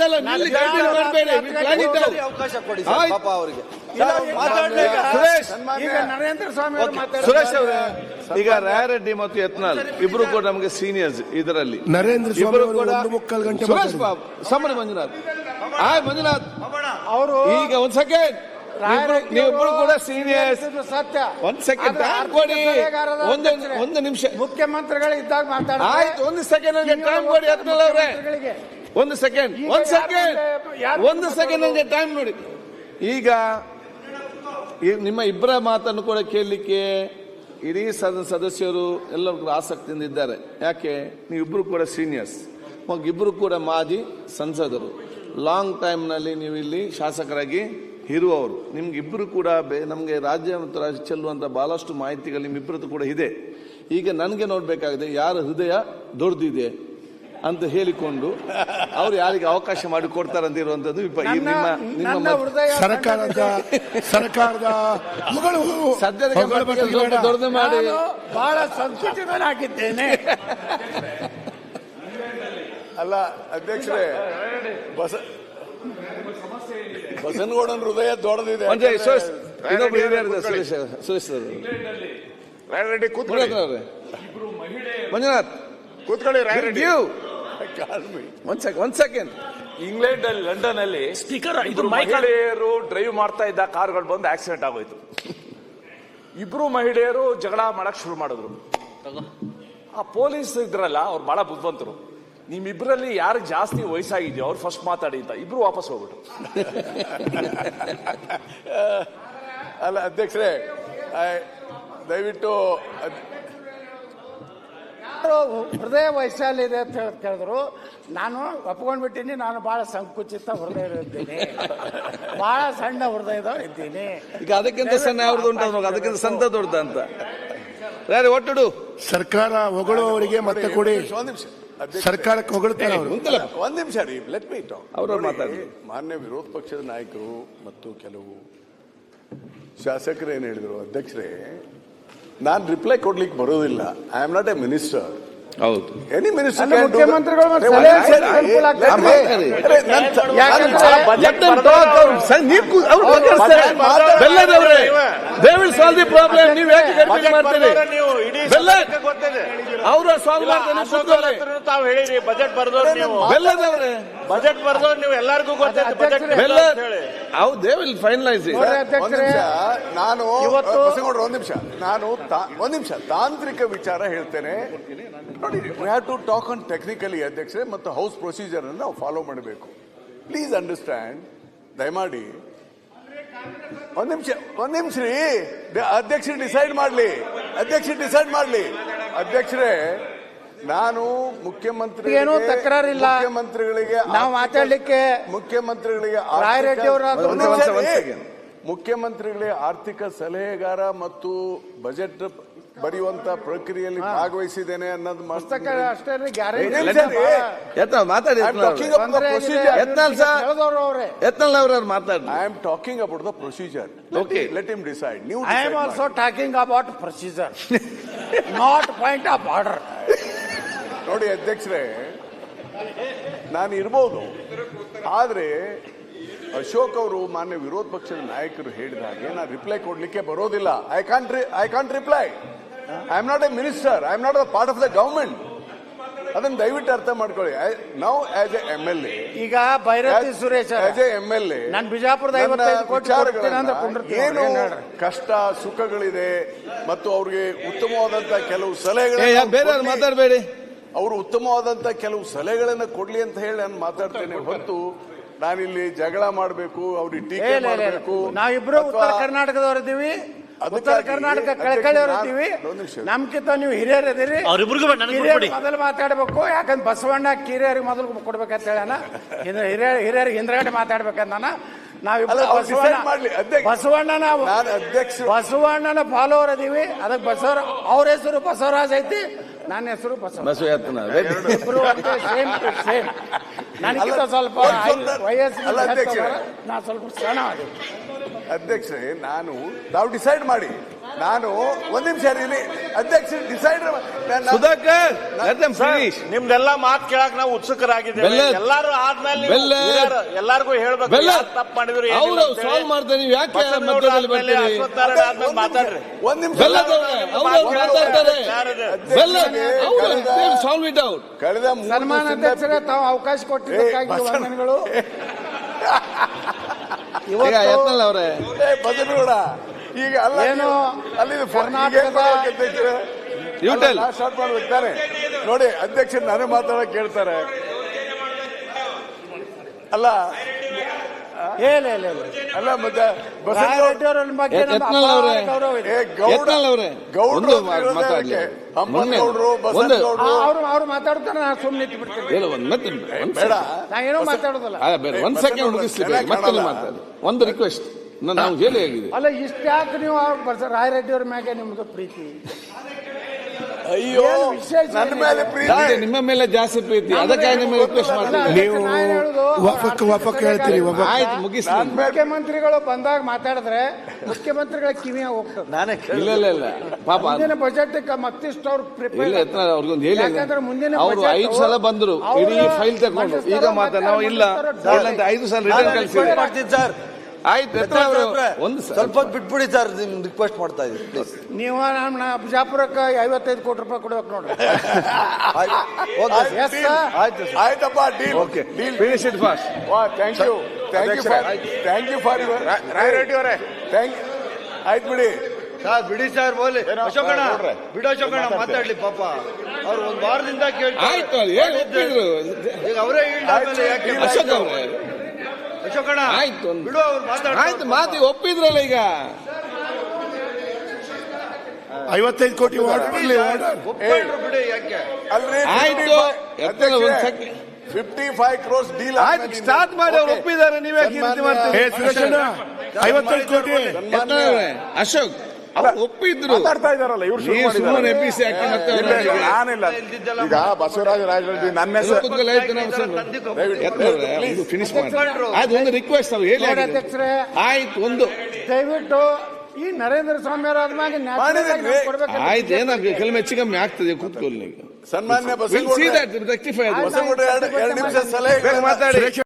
ಇದೆಲ್ಲ ನಿಲ್ಲಿ ಮಾಡಬೇಡಿ. ಪ್ಲಾನ್ ಅವಕಾಶ ಕೊಡಿ. ಪಾಪ ಅವರಿಗೆ. ಸುರೇಶ್ ಈಗ ನರೇಂದ್ರ ಸ್ವಾಮಿ ಅವರು ಮಾತಾಡ್ತಾರೆ. ಸುರೇಶ್ ಅವರೇ ಈಗ ರಾಯರೆಡ್ಡಿ ಮತ್ತು ಯತ್ನಾಲ್ ಇಬ್ರು ಕೂಡ ನಮಗೆ ಸೀನಿಯರ್ಸ್ ಇದರಲ್ಲಿ. ನರೇಂದ್ರ ಸ್ವಾಮಿ ಇಬ್ರು ಅವರು ಕೂಡ ಒಂದು ಮುಕ್ಕಾಲು ಗಂಟೆ ಸುರೇಶ್ ಮಾತಾಡಿದ್ರು. ಬಾಬು ಸಮರ ಮಂಜುನಾಥ್. ಆಯ್ ಮಂಜುನಾಥ್. ಅವರು ಈಗ ಒಂದ್ ಸೆಕೆಂಡ್ ನೀವಿಬ್ರು ಕೂಡ ಸೀನಿಯರ್ಸ್ ಸತ್ಯ. ಒಂದು ಸೆಕೆಂಡ್ ಕೊಡಿ. ಒಂದು ಒಂದು ನಿಮಿಷ. ಮುಖ್ಯಮಂತ್ರಿಗಳು ಇದ್ದಾಗ ಮಾತಾಡ ಆಯ್ತು ಒಂದು ಸೆಕೆಂಡ್ ನನಗೆ ಟೈಮ್ ಕೊಡಿ ಅದ್ಮೇಲೆ ಅವ್ರೆ. ಒಂದು ಸೆಕೆಂಡ್ ಒಂದು ಸೆಕೆಂಡ್ ಒಂದು ಸೆಕೆಂಡ್? ನನಗೆ ಟೈಮ್ ನೋಡಿ. ಈಗ ನಿಮ್ಮ ಇಬ್ಬರ ಮಾತನ್ನು ಕೂಡ ಕೇಳಲಿಕ್ಕೆ ಇಡೀ ಸದ ಸದಸ್ಯರು ಎಲ್ಲರಿಗೂ ಆಸಕ್ತಿಯಿಂದ ಇದ್ದಾರೆ. ಯಾಕೆ? ನೀವಿಬ್ಬರು ಕೂಡ ಸೀನಿಯರ್ಸ್ ಇಬ್ಬರು ಕೂಡ ಮಾಜಿ ಸಂಸದರು. ಲಾಂಗ್ ಟೈಮ್ನಲ್ಲಿ ನೀವು ಇಲ್ಲಿ ಶಾಸಕರಾಗಿ ಇರುವವರು ನಿಮ್ಗಿಬ್ರು ಇಬ್ಬರು ಕೂಡ ಬೇ ನಮಗೆ ರಾಜ್ಯ ಮತ್ತು ರಾಜ್ಯ ಚೆಲ್ಲುವಂಥ ಬಹಳಷ್ಟು ಮಾಹಿತಿಗಳು ನಿಮ್ಮಿಬ್ಬರದ್ದು ಕೂಡ ಇದೆ. ಈಗ ನನಗೆ ನೋಡಬೇಕಾಗಿದೆ ಯಾರ ಹೃದಯ ದೊಡ್ಡದಿದೆ ಅಂತ ಹೇಳಿಕೊಂಡು ಅವ್ರು ಯಾರಿಗೆ ಅವಕಾಶ ಮಾಡಿ ಕೊಡ್ತಾರಂತ ಇರುವಂತದ್ದು ಇಪ್ಪ- ನಿಮ್ಮ ನಿಮ್ಮ ಮತ್- ಸರ್ಕಾರದ ಸರ್ಕಾರದ ಹೊಗಳು ಸದ್ಯದ ಹೊಗಳು ಮಟ್ಟಿಗೆ ಸ್ವಲ್ಪ ದೊಡ್ಡದು ಮಾಡಿ. ನಾನು ಬಹಳ ಸಂಕುಚಿತನಾಗಿದ್ದೇನೆ. ಅಲ್ಲ ಅಧ್ಯಕ್ಷರೇ ಬಸ ಬಸನಗೌಡನ ಹೃದಯ ದೊಡ್ಡದಿದೆ. ರಾಯರೆಡ್ಡಿ ಮಂಜುನಾಥ್. ಕೂತ್ಕೊಳ್ಳಿ ರಾಯರೆಡ್ಡಿ. ಒಂದ್ ಸೆಕೆಂಡ್ ಒಂದ್ ಸೆಕೆಂಡ್ ಇಂಗ್ಲೆಂಡ್ ಅಲ್ಲಿ ಲಂಡನ್ ಅಲ್ಲಿ ಸ್ಪೀಕರ್ ಇದು ಮಹಿಳೆಯರು ಡ್ರೈವ್ ಮಾಡ್ತಾ ಇದ್ದ ಕಾರ್ಗಳು ಬಂದು ಆಕ್ಸಿಡೆಂಟ್ ಆಗೋಯ್ತು. ಇಬ್ರು ಮಹಿಳೆಯರು ಜಗಳ ಮಾಡಕ್ ಶುರು ಮಾಡಿದ್ರು. ಆ ಪೊಲೀಸ್ ಇದ್ರಲ್ಲ ಅವ್ರು ಬಹಳ ಬುದ್ಧಿವಂತರು. ನಿಮ್ಮಿಬ್ರಲ್ಲಿ ಯಾರು ಜಾಸ್ತಿ ವಯಸ್ಸಾಗಿದೆಯೋ ಅವ್ರು ಫಸ್ಟ್ ಮಾತಾಡಿ ಅಂತ ಇಬ್ರು ವಾಪಸ್ ಹೋಗ್ಬಿಟ್ರು. ಅಲ್ಲ ಅಧ್ಯಕ್ಷರೇ ದಯವಿಟ್ಟು ಹೃದಯ ವಯಸ್ಸಲ್ಲಿ ಇದೆ ಅಂತ ಹೇಳಿ ಕೇಳಿದ್ರು. ನಾನು ಒಪ್ಕೊಂಡ್ಬಿಟ್ಟಿನಿ ನಾನು ಬಹಳ ಸಂಕುಚಿತ ಹೃದಯ ಇದ್ದೀನಿ ಬಹಳ ಸಣ್ಣ ಹೃದಯದ ಇದ್ದೀನಿ. ಈಗ ಅದಕ್ಕಿಂತ ಸಣ್ಣ ಯಾವ್ದು ಉಂಟು? ಅದಕ್ಕಿಂತ ಸಂತ ದೊಡ್ಡದಂತ ಅಂತ. ಯಾರು ಒಟ್ಟುಡು. ಸರ್ಕಾರ ಹೊಗಳುವವರಿಗೆ ಮತ್ತೆ ಕೊಡಿ. ಒಂದ್ ನಿಮಿಷ. ಸರ್ಕಾರಕ್ಕೆ ಹೊಗಳ್ತಾರೆ ಅವರು. ಒಂದ್ ನಿಮಿಷ ರೀ ಲೆಟ್ ಮೀ ಟಾಕ್ ಅವರು ಮಾತಾಡಿ ಮಾನ್ಯ ವಿರೋಧ ಪಕ್ಷದ ನಾಯಕರು ಮತ್ತು ಕೆಲವು ಶಾಸಕರು ಏನ್ ಹೇಳಿದ್ರು ಅಧ್ಯಕ್ಷರೇ ನಾನು ರಿಪ್ಲೈ ಕೊಡ್ಲಿಕ್ಕೆ ಬರೋದಿಲ್ಲ. I am not a minister ಹೌದು. ಎನಿ ಮಿನಿಸ್ಟರ್ ಮುಖ್ಯಮಂತ್ರಿಗಳು ಅವ್ರು ನೀವ್ ಅವ್ರು. ಬೆಲ್ಲದವ್ರೆ ದೇ ಪ್ರಾಬ್ಲಮ್ ನೀವು ಹೇಗೆ ಗಡಿಬಿಡಿ ಮಾಡ್ತೀರಿ ಅವರು ಅವ್ರು ಸಾಲ್ವ್ ಮಾಡ್ತಾರೆ ನೀವು ಕೂತ್ಕೊಳ್ಳಿ. ತಾವು ಹೇಳಿರಿ ಬಜೆಟ್ ಬರ್ದವ್ರು ನೀವು. ಬೆಲ್ಲದವ್ರೆ. ಬಜೆಟ್ ಬರ್ದವ್ರು ನೀವು ಎಲ್ಲರಿಗೂ ಗೊತ್ತಿದೆ ಬಜೆಟ್ ಬೆಲ್ಲ ಅವ್ ದೇ ವಿಲ್ ಫೈನಲೈಸ್ ನಾನು ಇವತ್ತು- ಬಸನಗೌಡ್ರು ಒಂದ್ ನಿಮಿಷ. ನಾನು ಒಂದ್ ನಿಮಿಷ. ತಾಂತ್ರಿಕ ವಿಚಾರ ಹೇಳ್ತೇನೆ. ನೋಡಿ we have to talk on technically ಅಧ್ಯಕ್ಷರೇ ಮತ್ತು ಹೌಸ್ ಪ್ರೊಸೀಜರ್ ಅನ್ನು ನಾವು ಫಾಲೋ ಮಾಡಬೇಕು. ಪ್ಲೀಸ್ ಅಂಡರ್ಸ್ಟ್ಯಾಂಡ್ ದಯಮಾಡಿ ಒಂದ್ ನಿಮಿಷ ಒಂದ್ ನಿಮಿಷ ರೀ. ಅಧ್ಯಕ್ಷರು ಡಿಸೈಡ್ ಮಾಡ್ಲಿ. ಅಧ್ಯಕ್ಷರು ಡಿಸೈಡ್ ಮಾಡ್ಲಿ. ಅಧ್ಯಕ್ಷರೇ ನಾನು ಮುಖ್ಯಮಂತ್ರಿ ಏನು ತಕರಾರಿಲ್ಲ. ಮುಖ್ಯಮಂತ್ರಿಗಳಿಗೆ ನಾವು ಮಾತಾಡ್ಲಿಕ್ಕೆ ಮುಖ್ಯಮಂತ್ರಿಗಳಿಗೆ ಅವರ ಒಂದು ಮುಖ್ಯಮಂತ್ರಿಗಳಿಗೆ ಆರ್ಥಿಕ ಸಲಹೆಗಾರ ಮತ್ತು ಬಜೆಟ್ ಬರೆಯುವಂತ ಪ್ರಕ್ರಿಯೆಯಲ್ಲಿ ಭಾಗವಹಿಸಿದ್ದೇನೆ ಅನ್ನೋದು ಪುಸ್ತಕ ಅಷ್ಟೇ ಮಾತಾಡಿ I am talking about the procedure. Okay. Let him decide. ನೀವು I am also talking about procedure not point of order ನೋಡಿ ಅಧ್ಯಕ್ಷರೇ ನಾನು ಇರ್ಬೋದು. ಆದ್ರೆ ಅಶೋಕ್ ಅವರು ಮಾನ್ಯ ವಿರೋಧ ಪಕ್ಷದ ನಾಯಕರು ಹೇಳಿದಾಗ ಹಾಗೆ ನಾನು ರಿಪ್ಲೈ ಕೊಡ್ಲಿಕ್ಕೆ ಬರೋದಿಲ್ಲ. I can't I can't reply I am not a minister I am not a part of the government ಅದನ್ನ ದಯವಿಟ್ಟು ಅರ್ಥ ಮಾಡ್ಕೊಳ್ಳಿ. Now as a M L A ಈಗ Byrathi Suresh as a M L A ನಾನ್ ಬಿಜಾಪುರದ ಏನು ಕಷ್ಟ ಸುಖಗಳಿದೆ ಮತ್ತು ಅವ್ರಿಗೆ ಉತ್ತಮವಾದಂತ ಕೆಲವು ಸಲಹೆಗಳು ಬೇರೆ ಮಾತಾಡಬೇಡಿ. ಅವರು ಉತ್ತಮವಾದಂತ ಕೆಲವು ಸಲಹೆಗಳನ್ನ ಕೊಡ್ಲಿ ಅಂತ ಹೇಳಿ ನಾನು ಮಾತಾಡ್ತೇನೆ. ಹೊತ್ತು ನಾನಿಲ್ಲಿ ಜಗಳ ಮಾಡಬೇಕು ಅವ್ರಿಗೆ ಟೀಕೆ. ಮಾಡಬೇಕು ನಾವಿಬ್ರು ಉತ್ತರ ಕರ್ನಾಟಕದವ್ರು ಇದ್ದೀವಿ ಉತ್ತರ ಕರ್ನಾಟಕ ಕಳಕಳಿಯವರು ಇದ್ದೀವಿ ನಮ್ಕಿಂತ ನೀವು ಹಿರಿಯರ್ ಇದೀರಿ ಅವ್ರಿಬ್ರಿಗೂ ಹಿರಿಯರು. ಮೊದಲು ಮಾತಾಡ್ಬೇಕು. ಯಾಕಂದ್ರೆ ಬಸವಣ್ಣ ಕಿರಿಯರಿಗೆ ಮೊದಲು ಕೊಡ್ಬೇಕಂತ ಹೇಳಣ ಹಿರಿಯ ಹಿರಿಯರಿಗೆ ಹಿಂದ್ಗಡೆ ಮಾತಾಡ್ಬೇಕಂತ decide ಬಸವಣ್ಣ ಮಾಡ್ಲಿ. ಅಧ್ಯಕ್ಷ- ಬಸವಣ್ಣ ನಾವು ಬಸವಣ್ಣನ ಫಾಲೋವರ್ ಅದೀವಿ ಅದಕ್ಕೆ ಬಸವರ ಅವ್ರ ಹೆಸರು ಬಸವರಾಜ್ ಐತಿ. ನನ್ನ ಹೆಸರು ಸೇಮ್ ಟು ಸೇಮ್ ನನಗಿಂತ ಸ್ವಲ್ಪ ವಯಸ್ಸು ನಾ ಸ್ವಲ್ಪ ಸಣ್ಣ ಅದೀವಿ ಅಧ್ಯಕ್ಷರೇ ನಾನು ತಾವು ಡಿಸೈಡ್ ಮಾಡಿ. ನಾನು ಒಂದ್ ನಿಮಿಷ ಇಲ್ಲಿ ಅಧ್ಯಕ್ಷ decide Sudhakar let them finish. ನಿಮ್ದೆಲ್ಲ ಮಾತು ಕೇಳಕ್ ನಾವು ಉತ್ಸುಕರಾಗಿದ್ದೇವೆ. ಎಲ್ಲಾರು ಆದ್ಮೇಲೆ ಎಲ್ಲಾರ್ಗು ಹೇಳ್ಬೇಕು ತಪ್ಪು ಮಾಡಿದ್ರು ಅವ್ರು ಸಾಲ್ವ್ ಮಾಡ್ತಾರೆ ನೀವು. ಯಾಕೆ ಮಧ್ಯದಲ್ಲಿ ಬರ್ತೀರಿ? ಆದ್ಮೇಲೆ ಮಾತಾಡ್ರಿ. ಒಂದ್ ನಿಮಿಷ? ಸಾಲ್ವ್ ಇಟ್ ಔಟ್ ಕಳೆದ ಸನ್ಮಾನ ಅಧ್ಯಕ್ಷರೇ ತಾವು ಅವಕಾಶ ಕೊಟ್ಟಿದ್ದಕ್ಕಾಗಿ ವಂದನೆಗಳು ಯತ್ನಲ್ ಅವರೇ? ಬದನೇಗೌಡ ಈಗ ಅಲ್ಲ ಏನು? ಅಲ್ಲಿ tell. ಸ್ಟಾರ್ಟ್ ಮಾಡ್ಬೇಕು ತಾನೆ. ನೋಡಿ ಅಧ್ಯಕ್ಷರು ನಾನೇ ಮಾತಾಡಕ್ ಕೇಳ್ತಾರೆ. ಅಲ್ಲ ಇಲ್ಲ ಇಲ್ಲ ಇಲ್ಲ ಅಲ್ಲ ಮತ್ತೆ ಬಸವನಗೌಡ ರಾಯರೆಡ್ಡಿ ಅವರ ಬಗ್ಗೆ ನಮ್ಮ ಯತ್ನಾಳ್ ಅವರೇ. ಅಪಾರ ಗೌರವ ಇದೆ. ಏ ಗೌಡ ಯತ್ನಾಳ್ ಅವರೇ. ಗೌಡ್ರು ಒಂದು ಮಾತಾಡ್ಲಿ. ಮೊನ್ನೆ ಅವ್ರು ಅವ್ರು ಮಾತಾಡ್ತಾರೆ ನಾನು ಸುಮ್ಮನೆ ನಿಂತು ಬಿಡ್ತೀನಿ ಏನು ಒಂದ್ ಮತ್ತೆ ಒಂದ್ ಬೇಡ. ನಾ ಏನೋ ಮಾತಾಡೋದಲ್ಲ. ಅಲ್ಲ ಬೇರೆ ಒಂದ್ ಸೆಕೆಂಡ್ ಮುಗಿಸ್ಲಿ ಬೇರೆ ಮತ್ತೆ ಮಾತಾಡಿ. ಒಂದು ರಿಕ್ವೆಸ್ಟ್ ನಾವು ಹೇಳಿ ಆಗಿದೆ ಅಲ್ಲ ಇಷ್ಟ ಯಾಕೆ ನೀವು ಅವ್ರ ರಾಯರೆಡ್ಡಿ ಅವ್ರ ಮ್ಯಾಗೆ ನಿಮ್ದು ಪ್ರೀತಿ. ಅಯ್ಯೋ. ನನ್ನ ಮೇಲೆ ಪ್ರೀತಿ. ನಿಮ್ಮ ಮೇಲೆ ಜಾಸ್ತಿ ಪ್ರೀತಿ. ಅದಕ್ಕಾಗಿ ನಿಮ್ಮ ರಿಕ್ವೆಸ್ಟ್ ಮಾಡ್ತೀನಿ. ನೀವು ವಫಕ್ ವಫಕ್ ಹೇಳ್ತೀರಿ ಆಯ್ತು ಮುಗಿಸಿ ಮುಖ್ಯಮಂತ್ರಿಗಳು ಬಂದಾಗ ಮಾತಾಡಿದ್ರೆ ಮುಖ್ಯಮಂತ್ರಿಗಳ ಕಿವಿಯ ಹೋಗ್ತದೆ. ನಾನೇ ಇಲ್ಲ ಇಲ್ಲ ಇಲ್ಲ. ಪಾಪ ಮುಂದಿನ ಬಜೆಟ್ ಮತ್ತಿಷ್ಟು ಅವ್ರು ಇಲ್ಲ ಪ್ರಿಪೇರ್ ಅವ್ರಿಗೊಂದು ಹೇಳಿ ಯಾಕಂದ್ರೆ ಮುಂದಿನ ಅವರು ಐದು ಸಲ ಬಂದರು. ಇಡೀ ಫೈಲ್ ತಗೊಂಡು ಈಗ ಮಾತಾಡ ನಾವು ಇಲ್ಲ. ಅಂತ ಐದು ಸಲ ರಿಟರ್ನ್ ಮಾಡ್ತೀನಿ ಸರ್ ಆಯ್ತು ಒಂದು ಸ್ವಲ್ಪ ಹೊತ್ತು ಬಿಟ್ಬಿಡಿ ಸರ್ ನಿಮ್ ರಿಕ್ವೆಸ್ಟ್ ಮಾಡ್ತಾ ಇದ್ದೀನಿ ಪ್ಲೀಸ್ ನೀವು ನಮ್ಮ ಬಿಜಾಪುರಕ್ಕೆ ಐವತ್ತೈದು ಕೋಟಿ ರೂಪಾಯಿ ಕೊಡ್ಬೇಕು ನೋಡ್ರಿ. ಎಸ್ ಸರ್ ಆಯ್ತು ಸರ್ ಆಯ್ತಪ್ಪ deal okay deal finish it fast ವಾ thank you thank you for thank you for your Rayareddy ಅವರೇ. ಥ್ಯಾಂಕ್ ಆಯ್ತು ಬಿಡಿ. ಸರ್ ಬಿಡಿ ಸರ್ ಬೋಲಿ. ಏನೋ, ಅಶೋಕಣ್ಣ ನೋಡ್ರೆ. ಬಿಡು ಅಶೋಕಣ್ಣ ಮಾತಾಡ್ಲಿ. ಪಾಪ. ಅವ್ರು ಒಂದ್ ವಾರದಿಂದ ಕೇಳ್ತಾರೆ ಆಯ್ತು ಅಲ್ಲಿ ಹೇಳಿ ಒಪ್ಪಿದ್ರು? ಈಗ ಅವರೇ ಯಾಕೆ ಆಯ್ತು. ಅಶೋಕ್ ಅವರೇ ಅಶೋಕಣ್ಣ ಆಯ್ತು ಒಂದು- ಬಿಡು ಅವ್ರು ಮಾತಾಡ್ತಾರೆ. ಆಯ್ತು ಮಾತಿ ಒಪ್ಪಿದ್ರಲ್ಲ ಈಗ. ಐವತ್ತೈದು ಕೋಟಿ ಫಿಫ್ಟಿ ಫೈವ್ ಕ್ರೋಸ್ ಡೀಲ್ ಆಯ್ತು ಸ್ಟಾರ್ಟ್ ಮಾಡಿ ಅವ್ರು ಒಪ್ಪಿದ್ದಾರೆ ನೀವೇ ಕೀರ್ತಿ ಏ ಮಾಡ್ತೀರಿ. ಸುರೇಶಣ್ಣ ಐವತ್ತೈದು ಕೋಟಿ ಅಶೋಕ್ ಒಪ್ಪಿದ್ರು. ಮಾತಾಡ್ತಾ ಇದಾರಲ್ಲ ಇವ್ರು ಶುರು ಮಾಡಿದ್ದಾರೆ. ಇಲ್ಲ, ಇಲ್ಲ, ನಾನಿಲ್ಲ. ಈಗ ಬಸವರಾಜ ರಾಜರೆಡ್ಡಿ ನನ್ನ ಹೆಸರು ಫಿನಿಶ್ ಮಾಡಿ. ಒಂದು ರಿಕ್ವೆಸ್ಟ್ ಅವ್ರು ಹೇಳಿ ನೋಡಿ ಆಗಿದೆ. ಅಧ್ಯಕ್ಷರೇ. ಆಯ್ತು ಒಂದು. ದಯವಿಟ್ಟು ಈ ನರೇಂದ್ರ ಸ್ವಾಮಿ ಮಾಡಿದ್ರಿ. ಆಯ್ತು ಏನಾಗ್ಬೇಕು ಕೆಲವು ಹೆಚ್ಚು ಕಮ್ಮಿ ಆಗ್ತದೆ ಕೂತ್ಕೊಳ್ಳಿ ಸನ್ಮಾನ್ಯ ಬಸ್ ಸಿ ಬಸವಗೌಡ ದಟ್ ಅದು ಬಸವಗೌಡ ಎರಡು ಎರಡು ನಿಮಿಷ ಸಲಹೆ ಬೇಗ ಮಾತಾಡಿ.